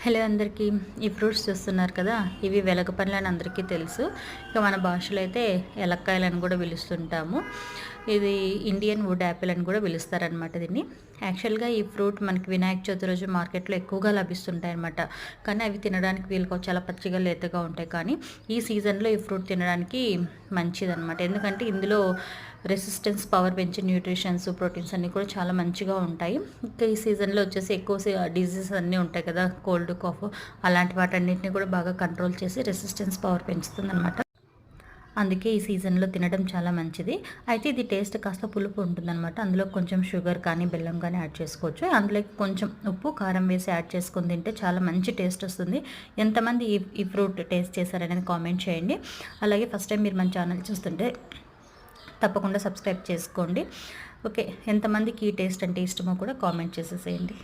Hello అందరికీ. ఈ fruits చూస్తున్నారు కదా? ఇవి వెలగ పండ్లు అని అందరికీ తెలుసు. ఇక మన భాషలో అయితే ఎలక్కాయలు అని కూడా పిలుస్తుంటాము. ఇది ఇండియన్ వుడ్ యాపిల్ అని కూడా పిలుస్తారనమాట దీన్ని. యాక్చువల్గా ఈ ఫ్రూట్ మనకి వినాయక చవితి రోజు మార్కెట్లో ఎక్కువగా లభిస్తుంటాయి అనమాట కానీ అవి తినడానికి వీళ్ళకి చాలా పచ్చిగా లేతగా ఉంటాయి. కానీ ఈ సీజన్లో ఈ ఫ్రూట్ తినడానికి మంచిదన్నమాట. ఎందుకంటే ఇందులో రెసిస్టెన్స్ పవర్ పెంచే న్యూట్రిషన్స్ ప్రోటీన్స్ అన్నీ కూడా చాలా మంచిగా ఉంటాయి. ఇంకా ఈ సీజన్లో వచ్చేసి ఎక్కువ డిజీజెస్ అన్నీ ఉంటాయి కదా కోల్డ్ కాఫ్ అలాంటి వాటన్నిటిని కూడా బాగా కంట్రోల్ చేసి రెసిస్టెన్స్ పవర్ పెంచుతుంది అనమాట అందుకే ఈ సీజన్లో తినడం చాలా మంచిది. అయితే ఇది టేస్ట్ కాస్త పులుపు ఉంటుందన్నమాట. అందులో కొంచెం షుగర్ కానీ బెల్లం కానీ యాడ్ చేసుకోవచ్చు. అందులోకి కొంచెం ఉప్పు కారం వేసి యాడ్ చేసుకొని తింటే చాలా మంచి టేస్ట్ వస్తుంది. ఎంతమంది ఈ ఈ ఫ్రూట్ టేస్ట్ చేశారనేది కామెంట్ చేయండి. అలాగే ఫస్ట్ టైం మీరు మన ఛానల్ చూస్తుంటే తప్పకుండా సబ్స్క్రైబ్ చేసుకోండి. ఓకే ఎంతమందికి ఈ టేస్ట్ అంటే ఇష్టమో కూడా కామెంట్ చేసేసేయండి.